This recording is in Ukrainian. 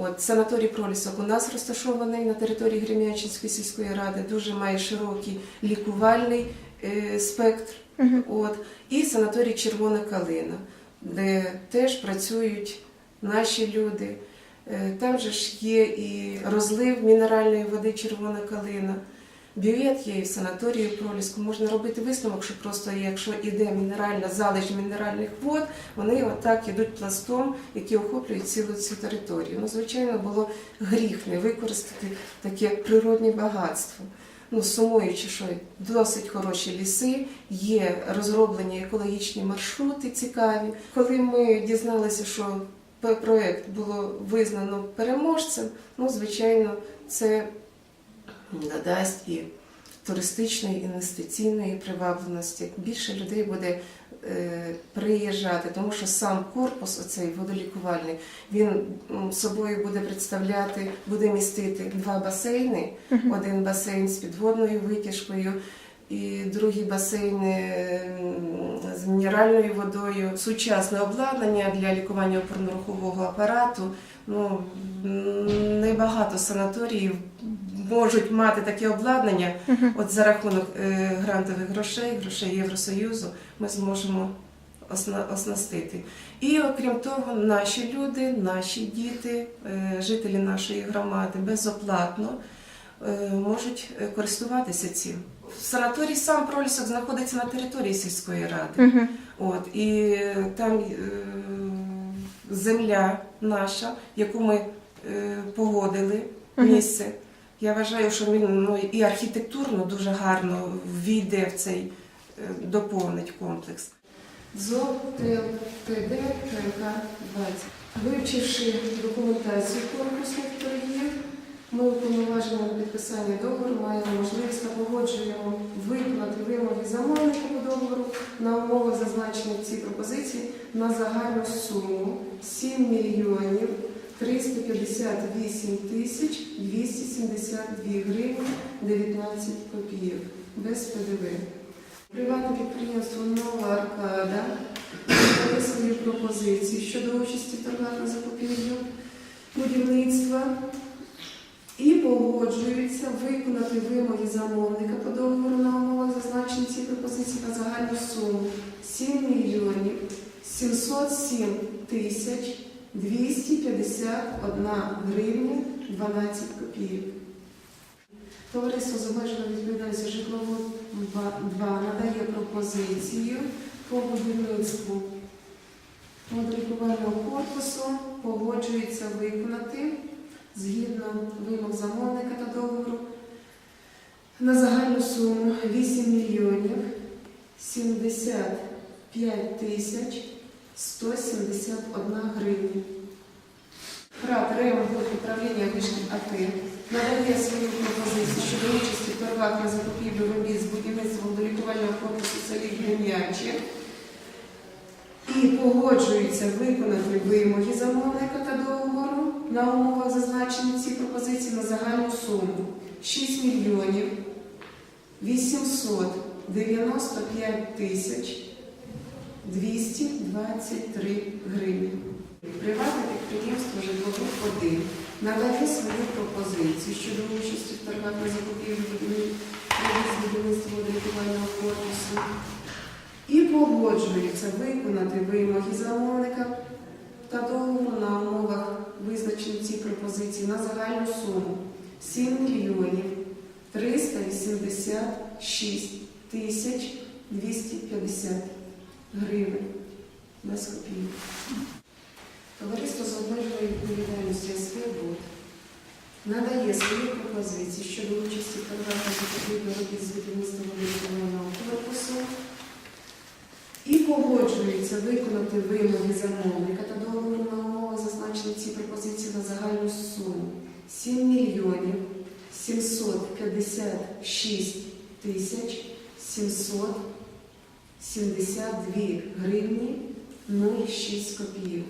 От санаторій Пролісок у нас розташований на території Гремячинської сільської ради, дуже має широкий лікувальний е, спектр. От і санаторій Червона Калина, де теж працюють наші люди. Е, Там же ж є і розлив мінеральної води Червона Калина. Бювет є і в санаторії Проліску. Можна робити висновок, що просто якщо йде мінеральна залежь мінеральних вод, вони отак ідуть пластом, які охоплюють цілу цю територію. Ну, звичайно, було гріх не використати таке природне багатство. Ну, сумуючи, що досить хороші ліси, є розроблені екологічні маршрути цікаві. Коли ми дізналися, що проект було визнано переможцем, ну, звичайно, це надасть і туристичної інвестиційної привабленості. Більше людей буде е, приїжджати, тому що сам корпус, оцей водолікувальний, він собою буде представляти, буде містити два басейни. Один басейн з підводною витяжкою. І другий басейн е, з мінеральною водою, сучасне обладнання для лікування опорно-рухового апарату. Ну, небагато санаторіїв можуть мати таке обладнання. От за рахунок е, грантових грошей, грошей Євросоюзу, ми зможемо осна- оснастити. І окрім того, наші люди, наші діти, е, жителі нашої громади безоплатно е, можуть користуватися цим. Санаторій сам пролісок знаходиться на території сільської ради. От, і там е, земля наша, яку ми е, погодили, місце. Я вважаю, що він ну, і архітектурно дуже гарно війде в цей, е, доповнить комплекс. ЗОТЛ ТД КМК 20. Вивчивши документацію конкурсних торгів, ми уповноважені підписання договору, маємо можливість та погоджуємо виконати вимоги замовника по договору на умовах зазначених в цій пропозиції на загальну суму 7 мільйонів 358 тисяч 272 гривні 19 копійок без ПДВ. Приватне підприємство Нова Аркада дає свої пропозиції щодо участі в на закупівлю будівництва і погоджуються виконати вимоги замовника по договору на умовах зазначені ці пропозиції на загальну суму 7 мільйонів 707 тисяч 251 гривня 12 копійок. Товариство з обмеженою відповідальністю житлово 2 надає пропозицію по будівництву модернізованого корпусу, погоджується виконати згідно вимог замовника та договору на загальну суму 8 мільйонів 75 тисяч 171 гривня. ПРАТ ремонт управління вишків АТ надає свою пропозицію щодо участі в торгах на закупівлю робіт з будівництвом до лікувального корпусу селі Грем'яче і погоджується виконати вимоги замовника та договору на умовах зазначені ці пропозиції на загальну суму 6 мільйонів 895 тисяч 223 гривні. Приватне підприємство «Житлогруп 1 надає свою пропозицію щодо участі в торгах на закупівлі будівництва рятувального корпусу і погоджується виконати вимоги замовника та договору на умовах визначені ці пропозиції на загальну суму 7 мільйонів 386 тисяч 250 гривень без копійок. Товариство з обмеженою відповідальністю СВ «БУД» надає свої пропозиції щодо участі в на робіт з будівництва водопровідного корпусу і погоджується виконати вимоги замовника та договору на умовах зазначені ці пропозиції на загальну суму 7 мільйонів 756 тисяч 772 гривні 0,6 копійок.